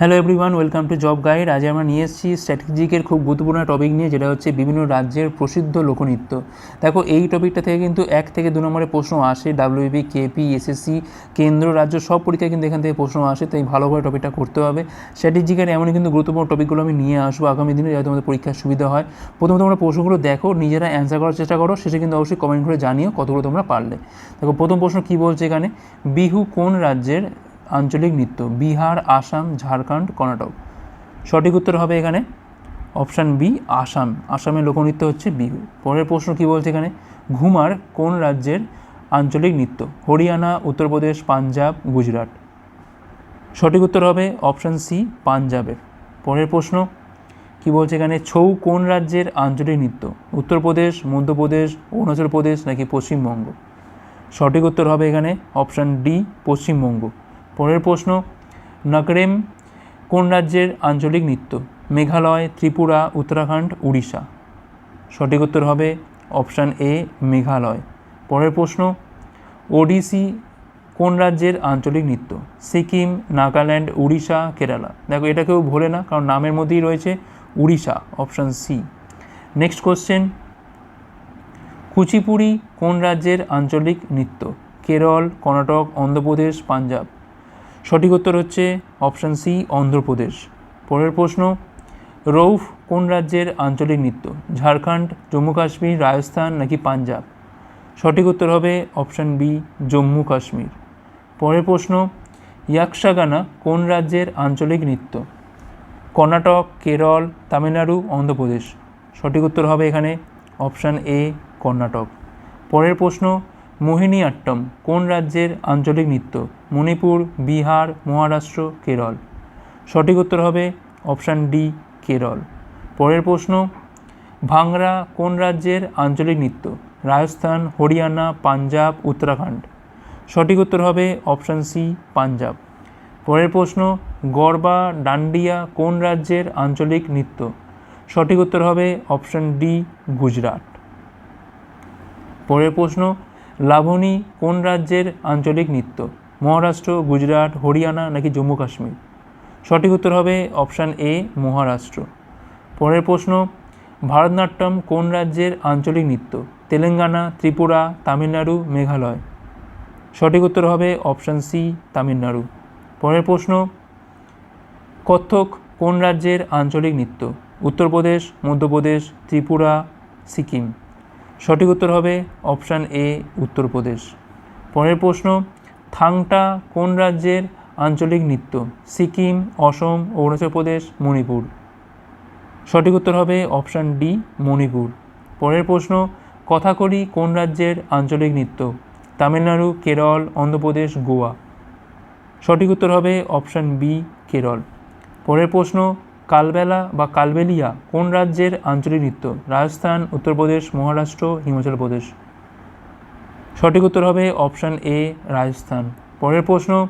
Hello everyone welcome to job guide আজ আমরা নিয়ে এসেছি স্ট্র্যাটেজিকের খুব গুরুত্বপূর্ণ টপিক নিয়ে, যেটা হচ্ছে বিভিন্ন রাজ্যের প্রসিদ্ধ লোকনৃত্য। দেখো, এই টপিকটা থেকে কিন্তু এক থেকে দু নম্বরের প্রশ্ন আসে। ডাব্লিউবি কেপি এসএসসি কেন্দ্র, রাজ্য, সব পরীক্ষায় কিন্তু এখান থেকে প্রশ্ন আসে, তাই ভালো করে টপিকটা করতে হবে। স্ট্র্যাটেজিকের এমনই কিন্তু গুরুত্বপূর্ণ টপিকগুলো আমি নিয়ে আসব আগামী দিনে, যাতে তোমাদের পরীক্ষার সুবিধা হয়। প্রথমে তোমরা প্রশ্নগুলো দেখো, নিজেরা অ্যান্সার করার চেষ্টা করো, শেষে কিন্তু অবশ্যই কমেন্ট করে জানিও কতগুলো তোমরা পারলে। দেখো, প্রথম প্রশ্ন কী বলছে এখানে? বিহু কোন রাজ্যের আঞ্চলিক নৃত্য, বিহার, আসাম, ঝাড়খণ্ড, কর্ণাটক। সঠিক উত্তর হবে এখানে অপশান বি, আসাম। আসামের লোকনৃত্য হচ্ছে বিহু। পরের প্রশ্ন কী বলছে এখানে? ঘুমার কোন রাজ্যের আঞ্চলিক নৃত্য? হরিয়ানা, উত্তরপ্রদেশ, পাঞ্জাব, গুজরাট। সঠিক উত্তর হবে অপশান সি পাঞ্জাবের পরের প্রশ্ন কী বলছে এখানে? ছৌ কোন রাজ্যের আঞ্চলিক নৃত্য? উত্তরপ্রদেশ, মধ্যপ্রদেশ, অরুণাচল প্রদেশ নাকি পশ্চিমবঙ্গ? সঠিক উত্তর হবে এখানে অপশান ডি, পশ্চিমবঙ্গ। পরের প্রশ্ন নকরেম কোন রাজ্যের আঞ্চলিক নৃত্য? মেঘালয়, ত্রিপুরা, উত্তরাখণ্ড, উড়িষ্যা। সঠিক উত্তর হবে অপশান এ, মেঘালয়। পরের প্রশ্ন, ওডিসি কোন রাজ্যের আঞ্চলিক নৃত্য? সিকিম, নাগাল্যান্ড, উড়িষ্যা, কেরালা। দেখো, এটা কেউ ভোলে না, কারণ নামের মধ্যেই রয়েছে Orissa, option C. Next question, Kuchipudi কোন রাজ্যের আঞ্চলিক নৃত্য? কেরল, কর্ণাটক, অন্ধ্রপ্রদেশ, পাঞ্জাব। সঠিক উত্তর হচ্ছে অপশান সি, অন্ধ্রপ্রদেশ। পরের প্রশ্ন, রৌফ কোন রাজ্যের আঞ্চলিক নৃত্য? ঝাড়খণ্ড, জম্মু কাশ্মীর, রাজস্থান নাকি পাঞ্জাব? সঠিক উত্তর হবে অপশান বি, জম্মু কাশ্মীর। পরের প্রশ্ন ইয়াকশাগানা কোন রাজ্যের আঞ্চলিক নৃত্য? কর্ণাটক, কেরল, তামিলনাড়ু, অন্ধ্রপ্রদেশ। সঠিক উত্তর হবে এখানে অপশান এ, কর্ণাটক। পরের প্রশ্ন মোহিনী আট্টম, কোন রাজ্যের আঞ্চলিক নৃত্য? মণিপুর, বিহার, মহারাষ্ট্র, কেরল। সঠিক উত্তর হবে অপশান ডি, কেরল। পরের প্রশ্ন, ভাংরা কোন রাজ্যের আঞ্চলিক নৃত্য? রাজস্থান, হরিয়ানা, পাঞ্জাব, উত্তরাখণ্ড। সঠিক উত্তর হবে অপশান সি, পাঞ্জাব। পরের প্রশ্ন গরবা ডান্ডিয়া কোন রাজ্যের আঞ্চলিক নৃত্য? সঠিক উত্তর হবে অপশান ডি, গুজরাট। পরের প্রশ্ন লাভনী কোন রাজ্যের আঞ্চলিক নৃত্য? মহারাষ্ট্র, গুজরাট, হরিয়ানা নাকি জম্মু কাশ্মীর? সঠিক উত্তর হবে অপশান এ, মহারাষ্ট্র। পরের প্রশ্ন, ভারতনাট্যম কোন রাজ্যের আঞ্চলিক নৃত্য? তেলেঙ্গানা, ত্রিপুরা, তামিলনাড়ু, মেঘালয়। সঠিক উত্তর হবে অপশান সি, তামিলনাড়ু। পরের প্রশ্ন, কত্থক কোন রাজ্যের আঞ্চলিক নৃত্য? উত্তরপ্রদেশ, মধ্যপ্রদেশ, ত্রিপুরা, সিকিম। সঠিক উত্তর হবে অপশান এ, উত্তরপ্রদেশ। পরের প্রশ্ন, থাংটা কোন রাজ্যের আঞ্চলিক নৃত্য? সিকিম, অসম, অরুণাচল প্রদেশ, মণিপুর। সঠিক উত্তর হবে অপশান ডি, মণিপুর। পরের প্রশ্ন কথাকলি কোন রাজ্যের আঞ্চলিক নৃত্য? তামিলনাড়ু, কেরল, অন্ধ্রপ্রদেশ, গোয়া। সঠিক উত্তর হবে অপশান বি, কেরল। পরের প্রশ্ন কালবেলা বা কালবেলিয়া কোন রাজ্যের আঞ্চলিক নৃত্য? রাজস্থান, উত্তরপ্রদেশ, মহারাষ্ট্র, হিমাচল প্রদেশ। সঠিক উত্তর হবে অপশান এ, রাজস্থান। পরের প্রশ্ন,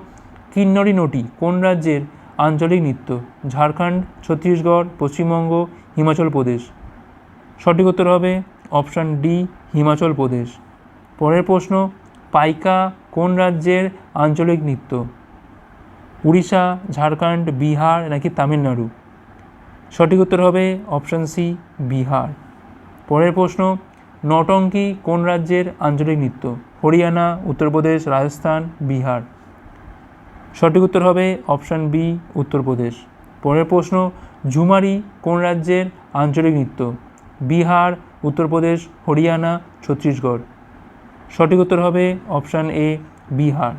কিন্নরি নটি কোন রাজ্যের আঞ্চলিক নৃত্য? ঝাড়খণ্ড, ছত্তিশগড়, পশ্চিমবঙ্গ, হিমাচল প্রদেশ। সঠিক উত্তর হবে অপশান ডি, হিমাচল প্রদেশ। পরের প্রশ্ন, পাইকা কোন রাজ্যের আঞ্চলিক নৃত্য? উড়িষ্যা, ঝাড়খণ্ড, বিহার নাকি তামিলনাড়ু? সঠিক উত্তর হবে অপশান সি, বিহার। পরের প্রশ্ন, নটঙ্কি কোন রাজ্যের আঞ্চলিক নৃত্য? হরিয়ানা, উত্তরপ্রদেশ, রাজস্থান, বিহার। সঠিক উত্তর হবে অপশান বি, উত্তরপ্রদেশ। পরের প্রশ্ন, ঝুমারি কোন রাজ্যের আঞ্চলিক নৃত্য? বিহার, উত্তরপ্রদেশ, হরিয়ানা, ছত্তিশগড়। সঠিক উত্তর হবে অপশান এ, বিহার।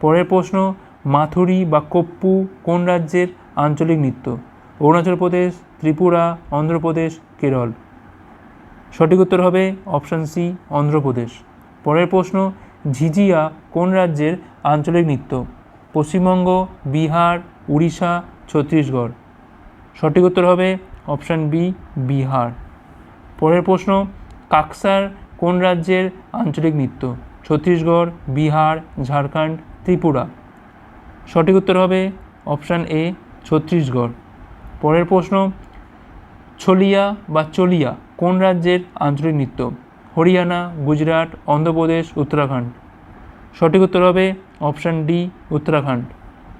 পরের প্রশ্ন, মাথুরি বা কপ্পু কোন রাজ্যের আঞ্চলিক নৃত্য? অরুণাচল প্রদেশ, ত্রিপুরা, অন্ধ্রপ্রদেশ, কেরল। সঠিক উত্তর হবে অপশান সি, অন্ধ্রপ্রদেশ। পরের প্রশ্ন, ঝিঝিয়া কোন রাজ্যের আঞ্চলিক নৃত্য? পশ্চিমবঙ্গ, বিহার, উড়িষ্যা, ছত্তিশগড়। সঠিক উত্তর হবে অপশান বি, বিহার। পরের প্রশ্ন, কাকসার কোন রাজ্যের আঞ্চলিক নৃত্য? ছত্তিশগড়, বিহার, ঝাড়খণ্ড, ত্রিপুরা। সঠিক উত্তর হবে অপশান এ, ছত্তিশগড়। পরের প্রশ্ন ছলিয়া বা চলিয়া কোন রাজ্যের আঞ্চলিক নৃত্য? হরিয়ানা, গুজরাট, অন্ধ্রপ্রদেশ, উত্তরাখণ্ড। সঠিক উত্তর হবে অপশান ডি উত্তরাখণ্ড।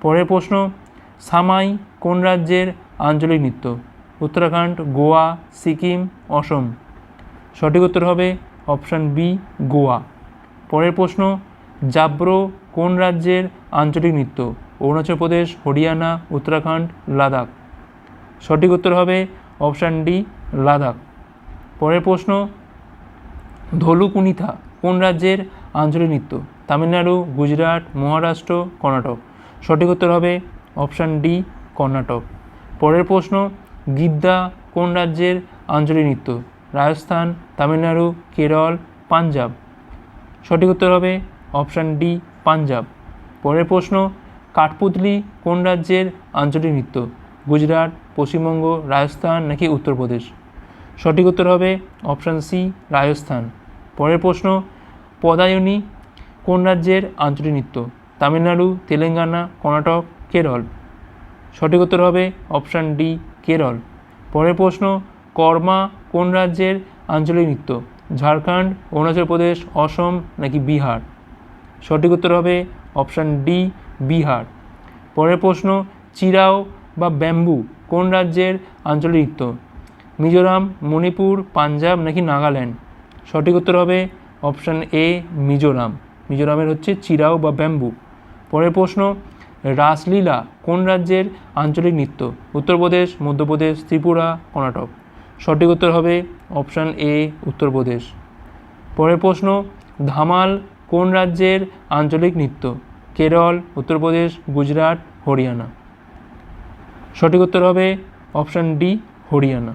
পরের প্রশ্ন, সামাই কোন রাজ্যের আঞ্চলিক নৃত্য? উত্তরাখণ্ড, গোয়া, সিকিম, অসম। সঠিক উত্তর হবে অপশান বি গোয়া। পরের প্রশ্ন, জাব্রো কোন রাজ্যের আঞ্চলিক নৃত্য? অরুণাচল প্রদেশ, হরিয়ানা, উত্তরাখণ্ড, লাদাখ। সঠিক উত্তর হবে অপশান ডি, লাদাখ। পরের প্রশ্ন ধলুকুনিথা কোন রাজ্যের আঞ্চলিক নৃত্য? তামিলনাড়ু, গুজরাট, মহারাষ্ট্র, কর্ণাটক। সঠিক উত্তর হবে অপশান ডি, কর্ণাটক। পরের প্রশ্ন, গিদ্দা কোন রাজ্যের আঞ্চলিক নৃত্য? রাজস্থান, তামিলনাড়ু, কেরল, পাঞ্জাব। সঠিক উত্তর হবে অপশান ডি, পাঞ্জাব। পরের প্রশ্ন, কাঠপুতলি কোন রাজ্যের আঞ্চলিক নৃত্য? গুজরাট, পশ্চিমবঙ্গ, রাজস্থান নাকি উত্তরপ্রদেশ? সঠিক উত্তর হবে অপশান সি, রাজস্থান। পরের প্রশ্ন, পদায়নী কোন রাজ্যের আঞ্চলিক নৃত্য? তামিলনাড়ু, তেলেঙ্গানা, কর্ণাটক, কেরল। সঠিক উত্তর হবে অপশান ডি, কেরল। পরের প্রশ্ন, কর্মা কোন রাজ্যের আঞ্চলিক নৃত্য? ঝাড়খণ্ড, অরুণাচল প্রদেশ, অসম নাকি বিহার? সঠিক উত্তর হবে অপশান ডি, বিহার। পরের প্রশ্ন, চিরাও বা ব্যাম্বু কোন রাজ্যের আঞ্চলিক নৃত্য মিজোরাম, মণিপুর, পাঞ্জাব নাকি নাগাল্যান্ড? সঠিক উত্তর হবে অপশান এ, মিজোরাম। মিজোরামের হচ্ছে চিরাও বা ব্যাম্বু। পরের প্রশ্ন, রাসলীলা কোন রাজ্যের আঞ্চলিক নৃত্য? উত্তরপ্রদেশ, মধ্যপ্রদেশ, ত্রিপুরা, কর্ণাটক। সঠিক উত্তর হবে অপশান এ, উত্তরপ্রদেশ। পরের প্রশ্ন, ধামাল কোন রাজ্যের আঞ্চলিক নৃত্য? কেরল, উত্তরপ্রদেশ, গুজরাট, হরিয়ানা। সঠিক উত্তর হবে অপশান ডি হরিয়ানা।